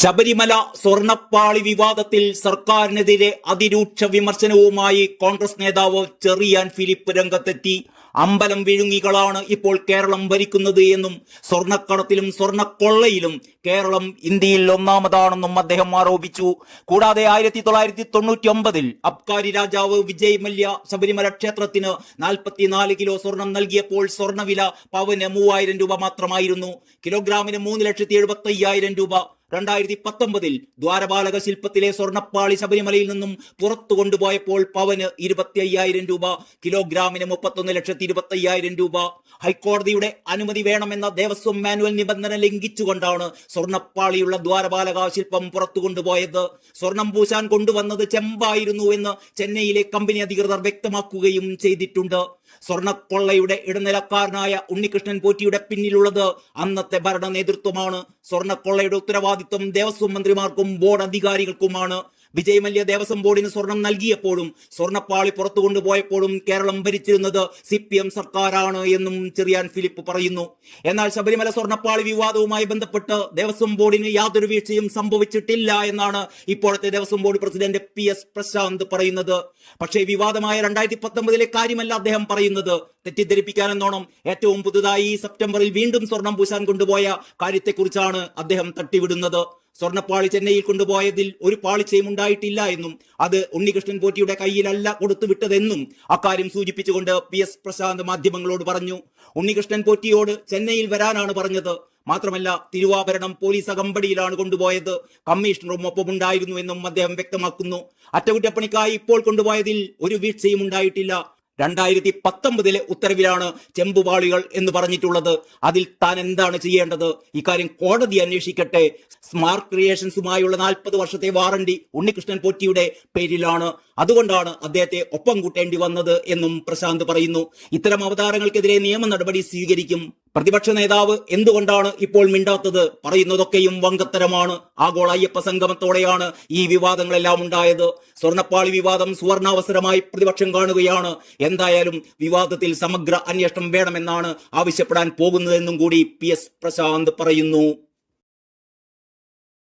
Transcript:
ശബരിമല സ്വർണപ്പാളി വിവാദത്തിൽ സർക്കാരിനെതിരെ അതിരൂക്ഷ വിമർശനവുമായി കോൺഗ്രസ് നേതാവ് ചെറിയാൻ ഫിലിപ്പ് രംഗത്തെത്തി. അമ്പലം വിഴുങ്ങികളാണ് ഇപ്പോൾ കേരളം ഭരിക്കുന്നത് എന്നും സ്വർണക്കടത്തിലും സ്വർണക്കൊള്ളയിലും കേരളം ഇന്ത്യയിൽ ഒന്നാമതാണെന്നും അദ്ദേഹം ആരോപിച്ചു. കൂടാതെ ആയിരത്തി തൊള്ളായിരത്തി തൊണ്ണൂറ്റി ഒമ്പതിൽ അബ്കാരി രാജാവ് വിജയ് മല്യ ശബരിമല ക്ഷേത്രത്തിന് നാൽപ്പത്തിനാല് കിലോ സ്വർണം നൽകിയപ്പോൾ സ്വർണവില പവന് മൂവായിരം രൂപ മാത്രമായിരുന്നു. കിലോഗ്രാമിന് മൂന്ന് ലക്ഷത്തി എഴുപത്തി അയ്യായിരം രൂപ രണ്ടായിരത്തി പത്തൊമ്പതിൽ ദ്വാരപാലക ശില്പത്തിലെ സ്വർണപ്പാളി ശബരിമലയിൽ നിന്നും പുറത്തു കൊണ്ടുപോയപ്പോൾ പവന് ഇരുപത്തി അയ്യായിരം രൂപ കിലോഗ്രാമിന് മുപ്പത്തൊന്ന് ലക്ഷത്തി ഇരുപത്തി അയ്യായിരം രൂപ. ഹൈക്കോടതിയുടെ അനുമതി വേണമെന്ന ദേവസ്വം മാനുവൽ നിബന്ധന ലംഘിച്ചുകൊണ്ടാണ് സ്വർണപ്പാളിയുള്ള ദ്വാരപാലക ശില്പം പുറത്തു കൊണ്ടുപോയത്. സ്വർണം പൂശാൻ കൊണ്ടുവന്നത് ചെമ്പായിരുന്നു എന്ന് ചെന്നൈയിലെ കമ്പനി അധികൃതർ വ്യക്തമാക്കുകയും ചെയ്തിട്ടുണ്ട്. സ്വർണക്കൊള്ളയുടെ ഇടനിലക്കാരനായ ഉണ്ണികൃഷ്ണൻ പോറ്റിയുടെ പിന്നിലുള്ളത് അന്നത്തെ ഭരണ നേതൃത്വമാണ്. സ്വർണക്കൊള്ളയുടെ ഉത്തരവാദിത്വം ദേവസ്വം മന്ത്രിമാർക്കും ബോർഡ് അധികാരികൾക്കുമാണ്. വിജയ് മല്യ ദേവസ്വം ബോർഡിന് സ്വർണം നൽകിയപ്പോഴും സ്വർണപ്പാളി പുറത്തു കൊണ്ടുപോയപ്പോഴും കേരളം ഭരിച്ചിരുന്നത് സി പി എം സർക്കാരാണ് എന്നും ചെറിയാൻ ഫിലിപ്പ് പറയുന്നു. എന്നാൽ ശബരിമല സ്വർണപ്പാളി വിവാദവുമായി ബന്ധപ്പെട്ട് ദേവസ്വം ബോർഡിന് യാതൊരു വീഴ്ചയും സംഭവിച്ചിട്ടില്ല എന്നാണ് ഇപ്പോഴത്തെ Devaswom board president P S Prashanth പറയുന്നത്. പക്ഷേ വിവാദമായ രണ്ടായിരത്തി പത്തൊമ്പതിലെ കാര്യമല്ല അദ്ദേഹം പറയുന്നത്. തെറ്റിദ്ധരിപ്പിക്കാനെന്നോണം ഏറ്റവും പുതുതായി സെപ്റ്റംബറിൽ വീണ്ടും സ്വർണം പൂശാൻ കൊണ്ടുപോയ കാര്യത്തെക്കുറിച്ചാണ് അദ്ദേഹം തട്ടിവിടുന്നത്. സ്വർണപ്പാളി ചെന്നൈയിൽ കൊണ്ടുപോയതിൽ ഒരു പാളിച്ചയും ഉണ്ടായിട്ടില്ല എന്നും അത് ഉണ്ണികൃഷ്ണൻ പോറ്റിയുടെ കയ്യിലല്ല കൊടുത്തുവിട്ടതെന്നും അക്കാര്യം സൂചിപ്പിച്ചുകൊണ്ട് പി എസ് പ്രശാന്ത് മാധ്യമങ്ങളോട് പറഞ്ഞു. ഉണ്ണികൃഷ്ണൻ പോറ്റിയോട് ചെന്നൈയിൽ വരാനാണ് പറഞ്ഞത്. മാത്രമല്ല തിരുവാഭരണം പോലീസ് അകമ്പടിയിലാണ് കൊണ്ടുപോയത്. കമ്മീഷണറും ഒപ്പമുണ്ടായിരുന്നു എന്നും അദ്ദേഹം വ്യക്തമാക്കുന്നു. അറ്റകുറ്റപ്പണിക്കായി ഇപ്പോൾ കൊണ്ടുപോയതിൽ ഒരു വീഴ്ചയും ഉണ്ടായിട്ടില്ല. രണ്ടായിരത്തി പത്തൊമ്പതിലെ ഉത്തരവിലാണ് ചെമ്പുപാളികൾ എന്ന് പറഞ്ഞിട്ടുള്ളത്. അതിൽ താൻ എന്താണ് ചെയ്യേണ്ടത്? ഇക്കാര്യം കോടതി അന്വേഷിക്കട്ടെ. സ്മാർട്ട് ക്രിയേഷൻസുമായുള്ള നാൽപ്പത് വർഷത്തെ വാറണ്ടി ഉണ്ണികൃഷ്ണൻ പോറ്റിയുടെ പേരിലാണ്. അതുകൊണ്ടാണ് അദ്ദേഹത്തെ ഒപ്പം കൂട്ടേണ്ടി വന്നത് എന്നും പ്രശാന്ത് പറയുന്നു. ഇത്തരം അവതാരങ്ങൾക്കെതിരെ നിയമ നടപടി സ്വീകരിക്കും പ്രതിപക്ഷ നേതാവ് എന്തുകൊണ്ടാണ് ഇപ്പോൾ മിണ്ടാത്തത്? പറയുന്നതൊക്കെയും വങ്കത്തരമാണ്. ആഗോള അയ്യപ്പ സംഗമത്തോടെയാണ് ഈ വിവാദങ്ങളെല്ലാം ഉണ്ടായത്. സ്വർണപ്പാളി വിവാദം സുവർണാവസരമായി പ്രതിപക്ഷം കാണുകയാണ്. എന്തായാലും വിവാദത്തിൽ സമഗ്ര അന്വേഷണം വേണമെന്നാണ് ആവശ്യപ്പെടാൻ പോകുന്നതെന്നും കൂടി പി എസ് പ്രശാന്ത് പറയുന്നു.